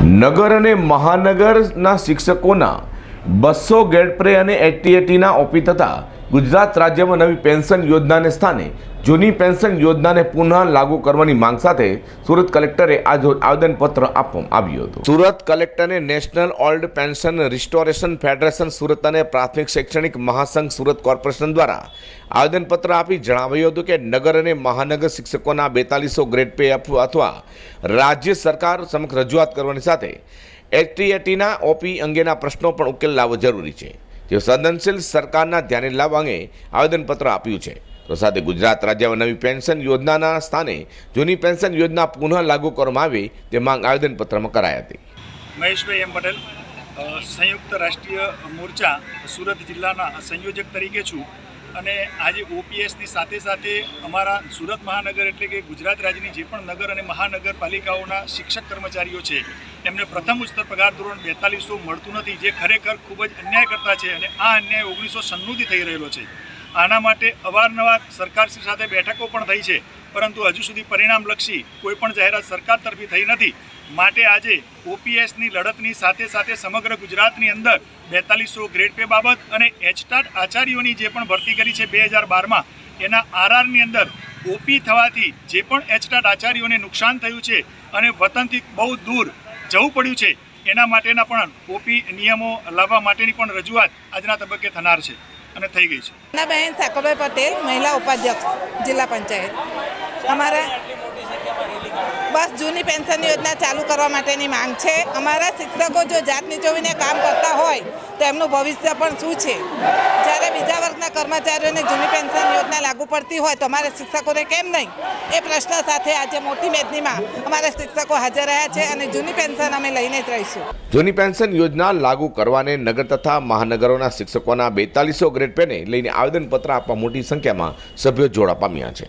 નગર અને મહાનગરના શિક્ષકોના બસો ગેડપ્રે અને એટીએટીના ઓપી તથા ગુજરાત રાજ્યમાં નવી પેન્શન યોજનાને સ્થાને જૂની પેન્શન યોજનાને પુનઃ લાગુ કરવાની માંગ સાથે સુરત કલેક્ટરે આજ આવેદનપત્ર આપવામાં આવ્યું હતું. સુરત કલેક્ટરે national old pension restoration federation Surat અને પ્રાથમિક શૈક્ષણિક મહાસંઘ સુરત કોર્પોરેશન દ્વારા આવેદનપત્ર આપી જણાવ્યું હતું કે નગર અને મહાનગર શિક્ષકોના બેતાલીસો ગ્રેડ પે અથવા રાજ્ય સરકાર સમક્ષ રજૂઆત કરવાની સાથે એટીએટીના ઓપી અંગેના પ્રશ્નો પણ ઉકેલ લાવવો જરૂરી છે. જે સદનશીલ સરકારના ધ્યાને લાવવા અંગે આવેદનપત્ર આપ્યું છે. તો સાથે ગુજરાત રાજ્યમાં નવી પેન્શન યોજનાના સ્થાને જૂની પેન્શન યોજના પુનઃ લાગુ કરવામાં આવે તે માંગ આવેદનપત્રમાં કરાઈ હતી. મહેશભાઈ એમ પટેલ સંયુક્ત રાષ્ટ્રીય મોરચા સુરત જિલ્લાના સંયોજક તરીકે છું. અને આજે ઓપીએસની સાથે સાથે અમારા સુરત મહાનગર એટલે કે ગુજરાત રાજ્યની જે પણ નગર અને મહાનગરપાલિકાઓના શિક્ષક કર્મચારીઓ છે એમને પ્રથમ ઉચ્ચતર પગાર ધોરણ બેતાલીસો મળતું નથી, જે ખરેખર ખૂબ જ અન્યાય કરતા છે અને આ અન્યાય ઓગણીસો સન્નુથી થઈ રહેલો છે. આના માટે અવારનવાર સરકારશ્રી સાથે બેઠકો પણ થઈ છે, પરંતુ હજુ સુધી પરિણામલક્ષી કોઈ પણ જાહેરાત સરકાર તરફી થઈ નથી. માટે આજે ઓપીએસની લડતની સાથે સાથે સમગ્ર ગુજરાતની અંદર બેતાલીસો ગ્રેડ પે બાબત અને એચટાટ આચાર્યોની જે પણ ભરતી કરી છે બે હજાર બારમાં, એના આરઆરની અંદર ઓપી થવાથી જે પણ એચટાટ આચાર્યોને નુકસાન થયું છે અને વતનથી બહુ દૂર જવું પડ્યું છે, એના માટેના પણ ઓપી નિયમો લાવવા માટેની પણ રજૂઆત આજના તબક્કે થનાર છે અને થઈ ગઈ છે. બહેન સાકોભાઈ પટેલ, મહિલા ઉપાધ્યક્ષ, જિલ્લા પંચાયત. અમારા બસ જૂની પેન્શન યોજના ચાલુ કરવા માટેની માંગ છે. અમારા શિક્ષકો જો જાતની જોઈને કામ કરતા હોય, તો એમનું ભવિષ્ય પણ શું છે? જ્યારે બીજા વર્ગના કર્મચારીઓને જૂની પેન્શન યોજના લાગુ પડતી હોય, તો અમારા શિક્ષકોને કેમ નહીં? એ પ્રશ્ન સાથે આજે મોટી મેદનીમાં અમારા શિક્ષકો હાજર રહ્યા છે અને જૂની પેન્શન અમે લઈને જ રહીશું. જૂની પેન્શન યોજના લાગુ કરવાને નગર તથા મહાનગરોના શિક્ષકોના બેતાલીસો ગ્રેડ પેને લઈને આવેદનપત્ર આપવા મોટી સંખ્યામાં સભ્યો જોડા પામ્યા છે.